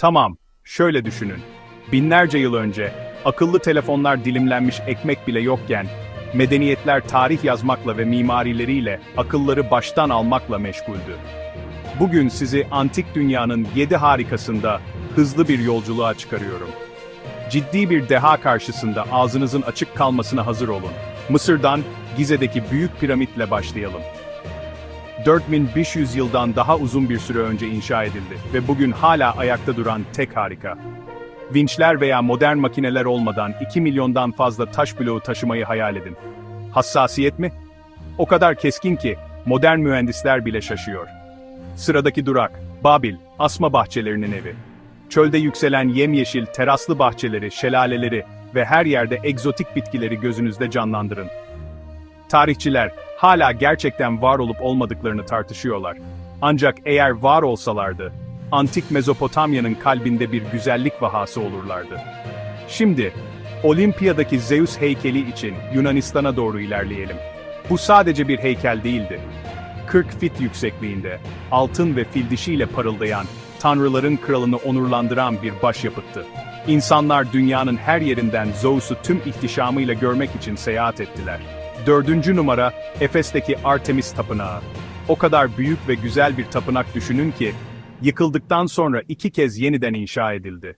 Tamam, şöyle düşünün. Binlerce yıl önce, akıllı telefonlar dilimlenmiş ekmek bile yokken, medeniyetler tarih yazmakla ve mimarileriyle akılları baştan almakla meşguldü. Bugün sizi antik dünyanın yedi harikasında hızlı bir yolculuğa çıkarıyorum. Ciddi bir deha karşısında ağzınızın açık kalmasına hazır olun. Mısır'dan Gize'deki büyük piramitle başlayalım. 4500 yıldan daha uzun bir süre önce inşa edildi ve bugün hala ayakta duran tek harika. Vinçler veya modern makineler olmadan 2 milyondan fazla taş bloğu taşımayı hayal edin. Hassasiyet mi? O kadar keskin ki modern mühendisler bile şaşıyor. Sıradaki durak, Babil, asma bahçelerinin evi. Çölde yükselen yemyeşil teraslı bahçeleri, şelaleleri ve her yerde egzotik bitkileri gözünüzde canlandırın. Tarihçiler hala gerçekten var olup olmadıklarını tartışıyorlar. Ancak eğer var olsalardı, antik Mezopotamya'nın kalbinde bir güzellik vahası olurlardı. Şimdi, Olimpiya'daki Zeus heykeli için Yunanistan'a doğru ilerleyelim. Bu sadece bir heykel değildi. 40 fit yüksekliğinde, altın ve fil dişiyle parıldayan, tanrıların kralını onurlandıran bir başyapıttı. İnsanlar dünyanın her yerinden Zeus'u tüm ihtişamıyla görmek için seyahat ettiler. Dördüncü numara, Efes'teki Artemis Tapınağı. O kadar büyük ve güzel bir tapınak düşünün ki, yıkıldıktan sonra iki kez yeniden inşa edildi.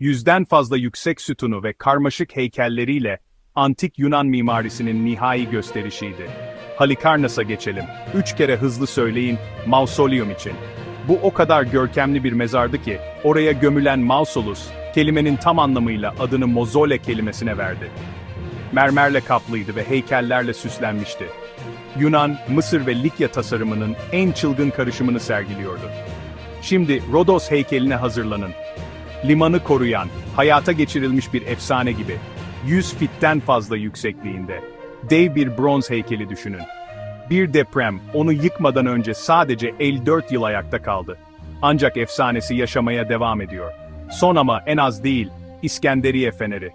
Yüzden fazla yüksek sütunu ve karmaşık heykelleriyle, antik Yunan mimarisinin nihai gösterişiydi. Halikarnas'a geçelim. Üç kere hızlı söyleyin, mausoleum için. Bu o kadar görkemli bir mezardı ki, oraya gömülen Mausolus, kelimenin tam anlamıyla adını mozole kelimesine verdi. Mermerle kaplıydı ve heykellerle süslenmişti. Yunan, Mısır ve Likya tasarımının en çılgın karışımını sergiliyordu. Şimdi Rodos heykeline hazırlanın. Limanı koruyan, hayata geçirilmiş bir efsane gibi. 100 fitten fazla yüksekliğinde. Dev bir bronz heykeli düşünün. Bir deprem onu yıkmadan önce sadece 54 yıl ayakta kaldı. Ancak efsanesi yaşamaya devam ediyor. Son ama en az değil, İskenderiye Feneri.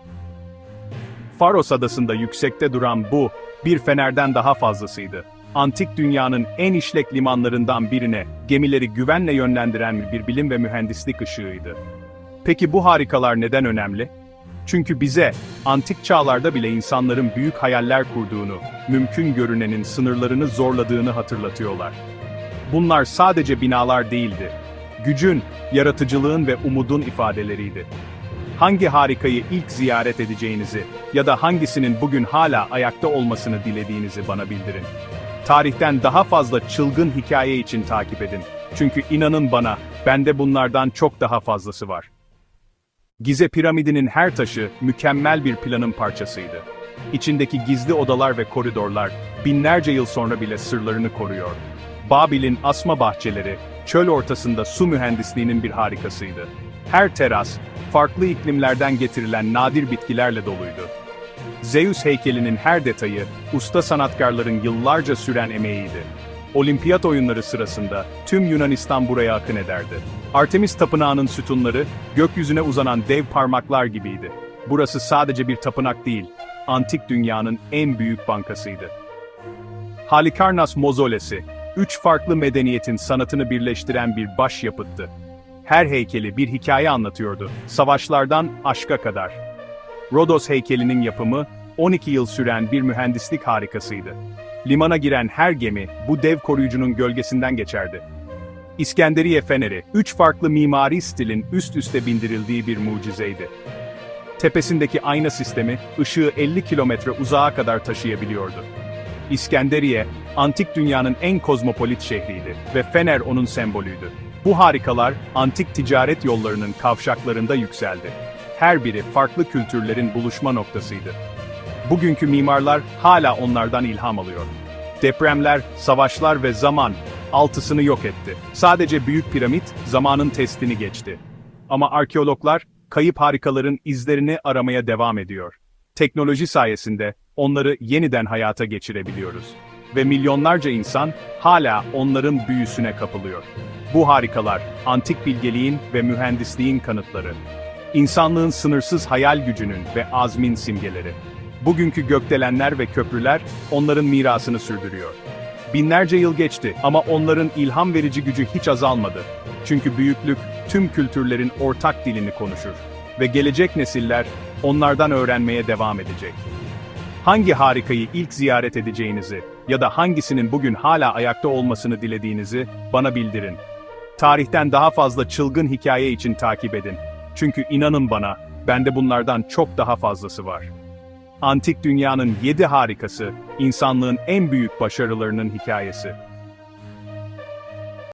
Faros adasında yüksekte duran bu, bir fenerden daha fazlasıydı. Antik dünyanın en işlek limanlarından birine, gemileri güvenle yönlendiren bir bilim ve mühendislik ışığıydı. Peki bu harikalar neden önemli? Çünkü bize, antik çağlarda bile insanların büyük hayaller kurduğunu, mümkün görünenin sınırlarını zorladığını hatırlatıyorlar. Bunlar sadece binalar değildi. Gücün, yaratıcılığın ve umudun ifadeleriydi. Hangi harikayı ilk ziyaret edeceğinizi ya da hangisinin bugün hala ayakta olmasını dilediğinizi bana bildirin. Tarihten daha fazla çılgın hikaye için takip edin. Çünkü inanın bana, bende bunlardan çok daha fazlası var. Gize piramidinin her taşı mükemmel bir planın parçasıydı. İçindeki gizli odalar ve koridorlar binlerce yıl sonra bile sırlarını koruyor. Babil'in asma bahçeleri çöl ortasında su mühendisliğinin bir harikasıydı. Her teras farklı iklimlerden getirilen nadir bitkilerle doluydu. Zeus heykelinin her detayı usta sanatkarların yıllarca süren emeğiydi. Olimpiyat oyunları sırasında tüm Yunanistan buraya akın ederdi. Artemis tapınağının sütunları gökyüzüne uzanan dev parmaklar gibiydi. Burası sadece bir tapınak değil, antik dünyanın en büyük bankasıydı. Halikarnas mozolesi, üç farklı medeniyetin sanatını birleştiren bir başyapıttı. Her heykeli bir hikaye anlatıyordu, savaşlardan aşka kadar. Rodos heykelinin yapımı, 12 yıl süren bir mühendislik harikasıydı. Limana giren her gemi, bu dev koruyucunun gölgesinden geçerdi. İskenderiye Feneri, üç farklı mimari stilin üst üste bindirildiği bir mucizeydi. Tepesindeki ayna sistemi, ışığı 50 kilometre uzağa kadar taşıyabiliyordu. İskenderiye, antik dünyanın en kozmopolit şehriydi ve Fener onun sembolüydü. Bu harikalar, antik ticaret yollarının kavşaklarında yükseldi. Her biri farklı kültürlerin buluşma noktasıydı. Bugünkü mimarlar hala onlardan ilham alıyor. Depremler, savaşlar ve zaman altısını yok etti. Sadece Büyük Piramit zamanın testini geçti. Ama arkeologlar kayıp harikaların izlerini aramaya devam ediyor. Teknoloji sayesinde onları yeniden hayata geçirebiliyoruz ve milyonlarca insan hala onların büyüsüne kapılıyor. Bu harikalar antik bilgeliğin ve mühendisliğin kanıtları. İnsanlığın sınırsız hayal gücünün ve azmin simgeleri. Bugünkü gökdelenler ve köprüler onların mirasını sürdürüyor. Binlerce yıl geçti ama onların ilham verici gücü hiç azalmadı. Çünkü büyüklük tüm kültürlerin ortak dilini konuşur ve gelecek nesiller onlardan öğrenmeye devam edecek. Hangi harikayı ilk ziyaret edeceğinizi ya da hangisinin bugün hala ayakta olmasını dilediğinizi bana bildirin. Tarihten daha fazla çılgın hikaye için takip edin. Çünkü inanın bana, bende bunlardan çok daha fazlası var. Antik dünyanın yedi harikası, insanlığın en büyük başarılarının hikayesi.